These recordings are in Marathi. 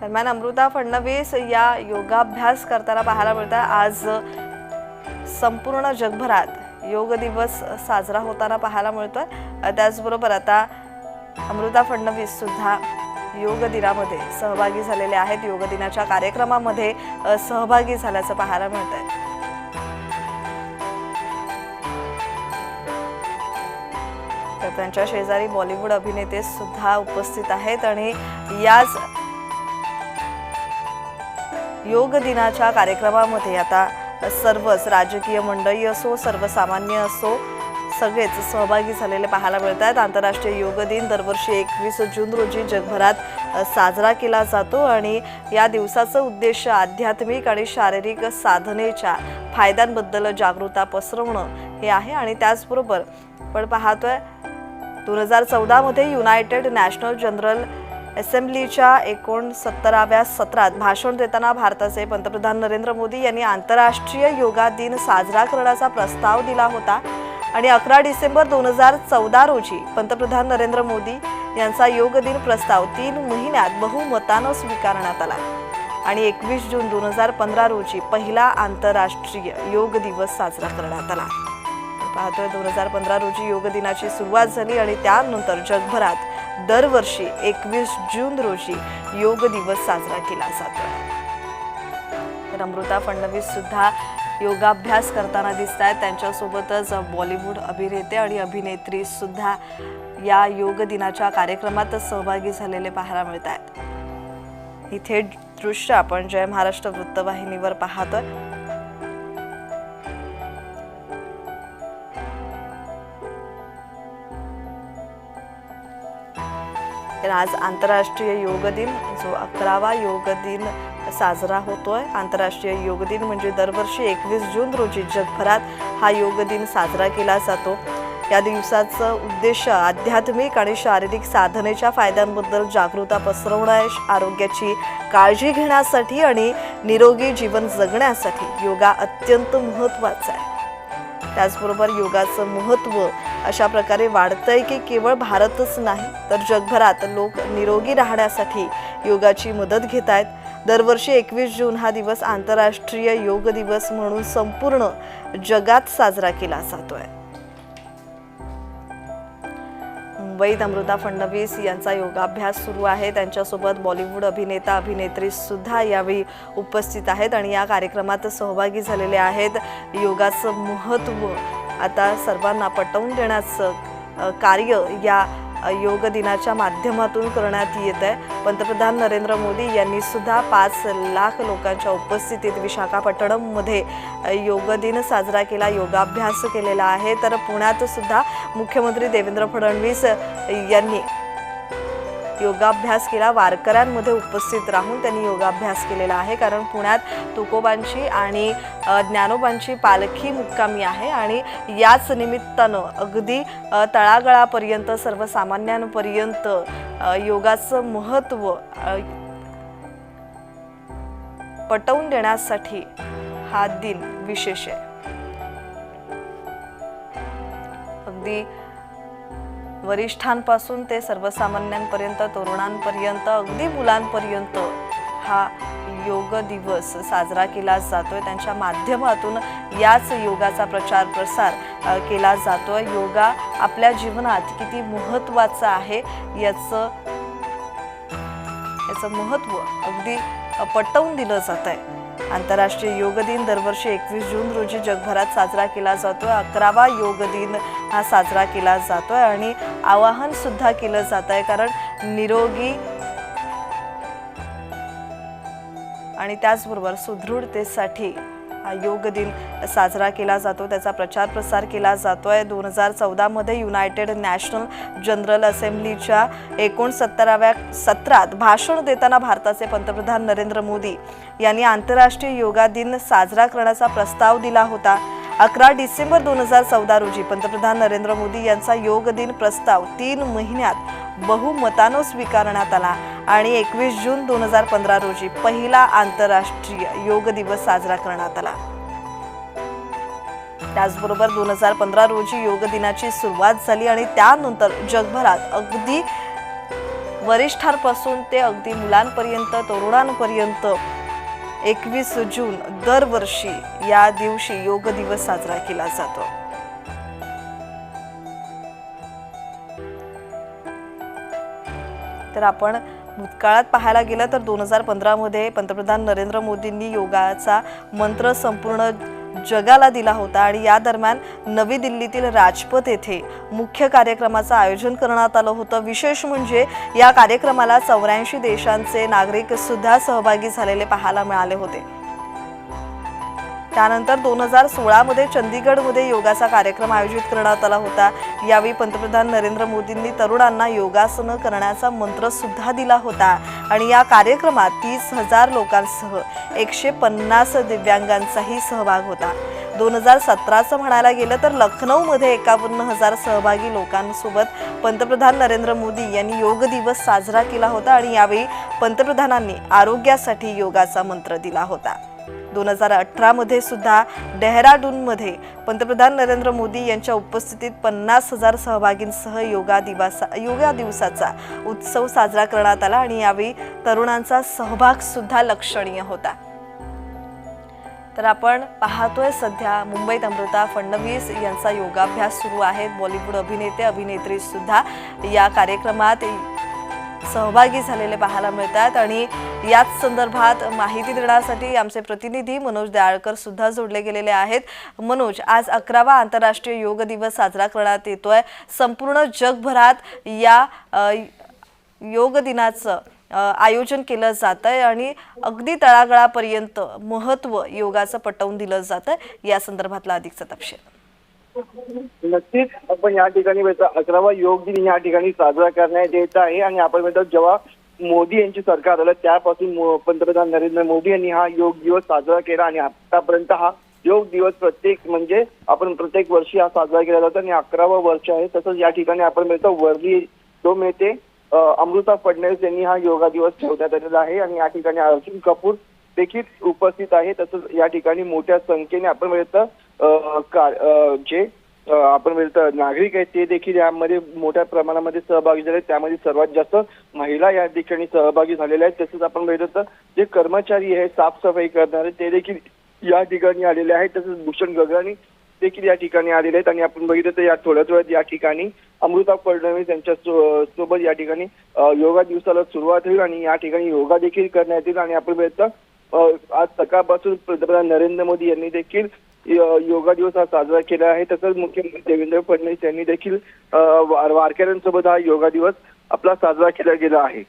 दरम्यान अमृता फडणवीस या योगाभ्यास करताना पाहायला मिळतात आज संपूर्ण जगभरात योग दिवस साजरा होताना पाहायला मिळतोय. त्याचबरोबर आता अमृता फडणवीस सुद्धा योग दिनामध्ये सहभागी झालेले आहेत. योग दिनाच्या कार्यक्रमामध्ये सहभागी झाल्याचं पाहायला मिळत आहे तर त्यांच्या शेजारी बॉलिवूड अभिनेते सुद्धा उपस्थित आहेत आणि याच योग दिनाच्या कार्यक्रमामध्ये आता सर्वच राजकीय मंडळी असो सर्वसामान्य असो सगळेच सहभागी झालेले पाहायला मिळत आहेत आंतरराष्ट्रीय योग दिन दरवर्षी एकवीस जून रोजी जगभरात साजरा केला जातो आणि या दिवसाचं उद्देश आध्यात्मिक आणि शारीरिक साधनेच्या फायद्यांबद्दल जागरूकता पसरवणं हे आहे आणि त्याचबरोबर आपण पाहतोय दोन हजार चौदामध्ये युनायटेड नॅशनल जनरल असेंब्लीच्या एकोणसत्तराव्या सत्रात भाषण देताना भारताचे पंतप्रधान नरेंद्र मोदी यांनी आंतरराष्ट्रीय योगा दिन साजरा करण्याचा प्रस्ताव दिला होता. आणि अकरा डिसेंबर दोन हजार चौदा रोजी पंतप्रधान नरेंद्र मोदी यांचा योग दिन प्रस्ताव तीन महिन्यात बहुमतानं स्वीकारण्यात आला. आणि एकवीस जून दोन हजार पंधरा रोजी पहिला आंतरराष्ट्रीय योग दिवस साजरा करण्यात आला. पाहतोय दोन हजार पंधरा रोजी योग दिनाची सुरुवात झाली आणि त्यानंतर जगभरात दरवर्षी एकवीस जून रोजी योग दिवस साजरा केला जातो. तर अमृता फडणवीस सुद्धा योगाभ्यास करताना दिसत आहेत त्यांच्यासोबतच बॉलिवूड अभिनेते आणि अभिनेत्री सुद्धा या योग दिनाच्या कार्यक्रमात सहभागी झालेले पाहायला मिळत आहेत इथे दृश्य आपण जय महाराष्ट्र वृत्तवाहिनीवर पाहतोय. तर आज आंतरराष्ट्रीय योग दिन जो अकरावा योग दिन साजरा आहे आंतरराष्ट्रीय योग दिन म्हणजे दरवर्षी एकवीस जून रोजी जगभरात हा योग दिन साजरा केला जातो. या दिवसाचं उद्देश आध्यात्मिक आणि शारीरिक साधनेच्या फायद्यांबद्दल जागृता पसरवणं आहे. आरोग्याची काळजी घेण्यासाठी आणि निरोगी जीवन जगण्यासाठी योगा अत्यंत महत्त्वाचा आहे. त्याचबरोबर योगाचं महत्त्व अशा प्रकारे वाढतंय की केवळ भारतच नाही तर जगभरात लोक निरोगी राहण्यासाठी योगाची मदत घेत आहेत. दरवर्षी एकवीस जून हा दिवस आंतरराष्ट्रीय योग दिवस म्हणून संपूर्ण जगात साजरा केला जातोय. मुंबईत अमृता फडणवीस यांचा योगाभ्यास सुरू आहे. त्यांच्यासोबत बॉलिवूड अभिनेता अभिनेत्री सुद्धा यावेळी उपस्थित आहेत आणि या कार्यक्रमात सहभागी झालेले आहेत. योगाचं महत्त्व आता सर्वांना पटवून देण्याचं कार्य या योग दिनाच्या माध्यमातून करण्यात येत आहे. पंतप्रधान नरेंद्र मोदी यांनी सुद्धा पाच लाख लोकांच्या उपस्थितीत विशाखापट्टणममध्ये योग दिन साजरा केला योगाभ्यास केलेला आहे. तर पुण्यात सुद्धा मुख्यमंत्री देवेंद्र फडणवीस यांनी योगाभ्यास केला. वारकऱ्यांमध्ये उपस्थित राहून त्यांनी योगाभ्यास केलेला आहे. कारण पुण्यात तुकोबांची आणि ज्ञानोबांची पालखी मुक्कामी आहे. आणि याच निमित्तानं अगदी तळागळापर्यंत सर्वसामान्यांपर्यंत योगाचं महत्त्व पटवून देण्यासाठी हा दिन विशेष आहे. अगदी वरिष्ठांपासून ते सर्वसामान्यांपर्यंत तरुणांपर्यंत अगदी मुलांपर्यंत हा योग दिवस साजरा केला जातोय. त्यांच्या माध्यमातून याच योगाचा प्रचार प्रसार केला केला जातोय. योगा आपल्या जीवनात किती महत्त्वाचं आहे याचं याचं महत्त्व अगदी पटवून दिलं जात आहे आंतरराष्ट्रीय योग दिन दरवर्षी एकवीस जून रोजी जगभरात साजरा केला जातोय. अकरावा योग दिन हा साजरा केला जातोय आणि आवाहन सुद्धा केलं जात आहे कारण निरोगी आणि त्याचबरोबर सुदृढतेसाठी योग दिन साजरा केला जातो. त्याचा प्रचार प्रसार केला जातो आहे दोन हजार चौदामध्ये युनायटेड नॅशनल जनरल असेंब्लीच्या एकोणसत्तराव्या सत्रात भाषण देताना भारताचे पंतप्रधान नरेंद्र मोदी यांनी आंतरराष्ट्रीय योगा दिन साजरा करण्याचा प्रस्ताव दिला होता. अकरा डिसेंबर दोन हजार चौदा रोजी पंतप्रधान नरेंद्र मोदी यांचा योग दिन प्रस्ताव तीन महिन्यात बहुमतानं स्वीकारण्यात आला आणि एकवीस जून दोन हजार पंधरा रोजी पहिला आंतरराष्ट्रीय योग दिवस साजरा करण्यात आला. त्याचबरोबर दोन हजार पंधरा रोजी योग दिनाची सुरुवात झाली आणि त्यानंतर जगभरात अगदी वरिष्ठांपासून ते अगदी मुलांपर्यंत तरुणांपर्यंत एकवीस जून दरवर्षी या दिवशी योग दिवस साजरा केला जातो. तर आपण भूतकाळात पाहायला गेलं तर दोन हजार पंधरामध्ये पंतप्रधान नरेंद्र मोदींनी योगाचा मंत्र संपूर्ण जगाला दिला होता आणि या दरम्यान नवी दिल्लीतील राजपथ येथे मुख्य कार्यक्रमाचं आयोजन करण्यात आलं होतं. विशेष म्हणजे या कार्यक्रमाला चौऱ्याऐंशी देशांचे नागरिक सुद्धा सहभागी झालेले पाहायला मिळाले होते. त्यानंतर दोन हजार सोळामध्ये चंदीगडमध्ये योगाचा कार्यक्रम आयोजित करण्यात आला होता. यावेळी पंतप्रधान नरेंद्र मोदींनी तरुणांना योगासनं करण्याचा मंत्रसुद्धा दिला होता. आणि या कार्यक्रमात तीस हजार लोकांसह एकशे पन्नास दिव्यांगांचाही सहभाग होता. दोन हजार सतराचं म्हणायला गेलं तर लखनौमध्ये एकावन्न हजार सहभागी लोकांसोबत पंतप्रधान नरेंद्र मोदी यांनी योग दिवस साजरा केला होता. आणि यावेळी पंतप्रधानांनी आरोग्यासाठी योगाचा मंत्र दिला होता. दोन हजार अठरामध्ये सुद्धा डेहराडूनमध्ये पंतप्रधान नरेंद्र मोदी यांच्या उपस्थितीत पन्नास हजार सहभागींसह योगा दिवसा योगा दिवसाचा उत्सव साजरा करण्यात आला आणि यावेळी तरुणांचा सहभाग सुद्धा लक्षणीय होता. तर आपण पाहतोय सध्या मुंबईत अमृता फडणवीस यांचा योगाभ्यास सुरू आहे बॉलिवूड अभिनेते अभिनेत्री सुद्धा या कार्यक्रमात सहभागी झालेले पाहायला मिळतात आणि याच संदर्भात माहिती देण्यासाठी आमचे प्रतिनिधी मनोज दयाळकर सुद्धा जोडले गेलेले आहेत. मनोज आज अकरावा आंतरराष्ट्रीय योग दिवस साजरा करण्यात येतोय. संपूर्ण जगभरात या योग दिनाचं आयोजन केलं जात आहे आणि अगदी तळागळापर्यंत महत्त्व योगाचं पटवून दिलं जातं या संदर्भातला अधिकचा तपशील. नक्कीच. आपण या ठिकाणी अकरावा योग दिन या ठिकाणी साजरा करण्यात येत आहे. आणि आपण म्हणतो जेव्हा मोदी यांची सरकार आलं त्यापासून पंतप्रधान नरेंद्र मोदी यांनी हा योग दिवस साजरा केला. आणि आतापर्यंत हा योग दिवस प्रत्येक म्हणजे आपण प्रत्येक वर्षी हा साजरा केला जातो. आणि अकरावं वर्ष आहे. तसंच या ठिकाणी आपण मिळतो वर्ली जो मिळते अमृता फडणवीस यांनी हा योगा दिवस ठेवण्यात आलेला आहे. आणि या ठिकाणी अर्जुन कपूर देखील उपस्थित आहे. तसंच या ठिकाणी मोठ्या संख्येने आपण मिळतं जे आपण म्हणतो नागरिक आहेत ते देखील यामध्ये मोठ्या प्रमाणामध्ये सहभागी झाले त्यामध्ये सर्वात जास्त महिला या ठिकाणी सहभागी झालेल्या आहेत. तसेच आपण बघितलं तर जे कर्मचारी आहे साफसफाई करणारे ते देखील या ठिकाणी आलेले आहेत. तसेच भूषण गगराणी देखील या ठिकाणी आलेले आहेत. आणि आपण बघितलं तर या थोड्याच वेळात या ठिकाणी अमृता फडणवीस यांच्या सोबत या ठिकाणी योगा दिवसाला सुरुवात होईल आणि या ठिकाणी योगा देखील करण्यात येईल. आणि आपण बघितलं आज सकाळपासून पंतप्रधान नरेंद्र मोदी यांनी देखील योगा दिवस हा साजरा केला आहे. तसंच मुख्यमंत्री देवेंद्र फडणवीस यांनी देखील वारकऱ्यांसोबत हा योगा दिवस आपला साजरा केला गेला आहे.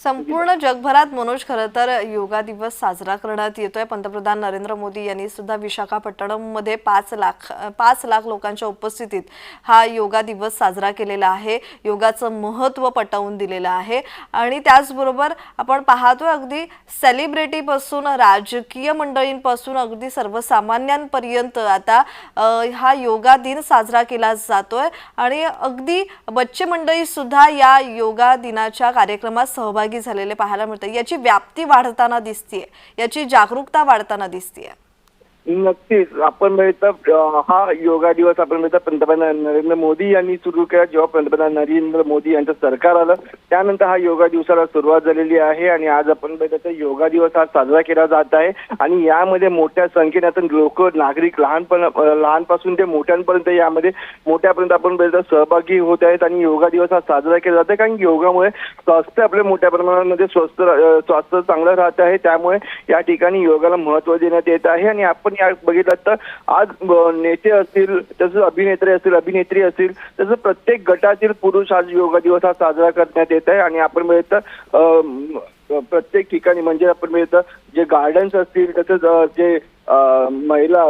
संपूर्ण जगभरात मनोज खरं तर योगा दिवस साजरा करण्यात येतोय. पंतप्रधान नरेंद्र मोदी यांनी सुद्धा विशाखापट्टणममध्ये पाच लाख पाच लाख लोकांच्या उपस्थितीत हा योगा दिवस साजरा केलेला आहे. योगाचं महत्त्व पटवून दिलेलं आहे. आणि त्याचबरोबर आपण पाहतोय अगदी सेलिब्रिटीपासून राजकीय मंडळींपासून अगदी सर्वसामान्यांपर्यंत आता हा योगा दिन साजरा केला जातोय. आणि अगदी बच्चे मंडळी सुद्धा या योगा दिनाच्या कार्यक्रमात सहभागी झालेले पाहायला मिळते. याची व्याप्ती वाढताना दिसतीये. याची जागरूकता वाढताना दिसतीये. नक्कीच. आपण म्हणतो हा योगा दिवस आपण म्हणतात पंतप्रधान नरेंद्र मोदी यांनी सुरू केला जेव्हा पंतप्रधान नरेंद्र मोदी यांचं सरकार आलं. त्यानंतर हा योगा दिवसाला सुरुवात झालेली आहे आणि आज आपण बघितलं योगा दिवस हा साजरा केला जात आहे. आणि यामध्ये मोठ्या संख्येने आता लोक नागरिक लहानपण लहानपासून ते मोठ्यांपर्यंत यामध्ये मोठ्यापर्यंत आपण सहभागी होत आहेत आणि योगा दिवस हा साजरा केला जातो कारण योगामुळे स्वास्थ्य आपले मोठ्या प्रमाणामध्ये स्वस्थ स्वास्थ्य चांगलं राहत आहे. त्यामुळे या ठिकाणी योगाला महत्त्व देण्यात येत आहे. आणि आपण या बघितलं तर आज नेते असतील तसंच अभिनेत्री असतील अभिनेत्री असतील तसंच प्रत्येक गटातील पुरुष आज योगा दिवस हा साजरा करण्यात येत आहे आणि आपण बघितलं अ, म, प्रत्येक ठिकाणी म्हणजे आपण बघितलं जे गार्डन्स असतील तसंच जे महिला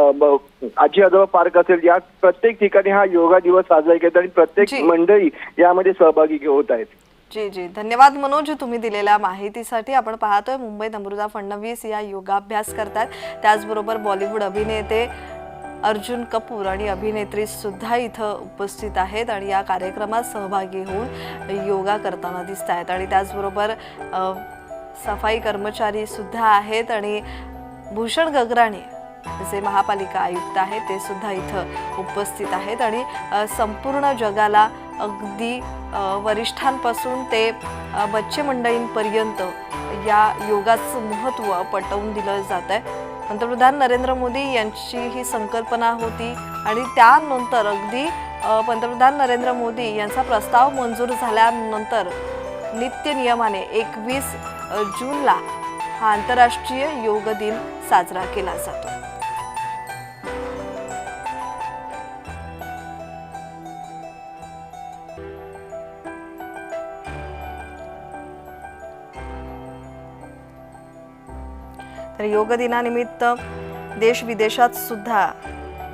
आजी आजोबा पार्क असेल या प्रत्येक ठिकाणी हा योगा दिवस साजरा केला आणि. प्रत्येक मंडळी यामध्ये सहभागी होत आहेत जी जी. धन्यवाद मनोज तुम्ही दिलेल्या माहितीसाठी. आपण पाहतोय मुंबईत अमृता फडणवीस या योगाभ्यास करतात. त्याचबरोबर बॉलिवूड अभिनेते अर्जुन कपूर आणि अभिनेत्री सुद्धा इथं उपस्थित आहेत आणि या कार्यक्रमात सहभागी होऊन योगा करताना दिसत आहेत आणि त्याचबरोबर सफाई कर्मचारी सुद्धा आहेत आणि भूषण गगराणे जे महापालिका आयुक्त आहेत ते सुद्धा इथं उपस्थित आहेत. आणि संपूर्ण जगाला अगदी वरिष्ठांपासून ते बच्चे मंडळींपर्यंत या योगाचं महत्त्व पटवून दिलं जात आहे पंतप्रधान नरेंद्र मोदी यांची ही संकल्पना होती आणि त्यानंतर अगदी पंतप्रधान नरेंद्र मोदी यांचा प्रस्ताव मंजूर झाल्यानंतर नित्य नियमाने एकवीस जूनला हा आंतरराष्ट्रीय योग दिन साजरा केला जातो. तर योग दिनानिमित्त देश विदेशात सुद्धा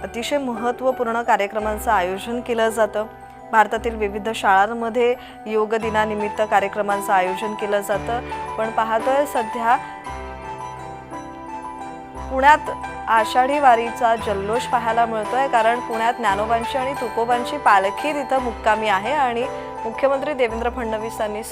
अतिशय महत्त्वपूर्ण कार्यक्रमांचं आयोजन केलं जातं. भारतातील विविध शाळांमध्ये योग दिनानिमित्त कार्यक्रमांचं आयोजन केलं जातं. पण पाहतोय सध्या पुण्यात आषाढी वारीचा जल्लोष पाहायला मिळतोय. कारण पुण्यात ज्ञानोबांची आणि तुकोबांची पालखी तिथं मुक्कामी आहे आणि मुख्यमंत्री देवेंद्र फडणवीसांनी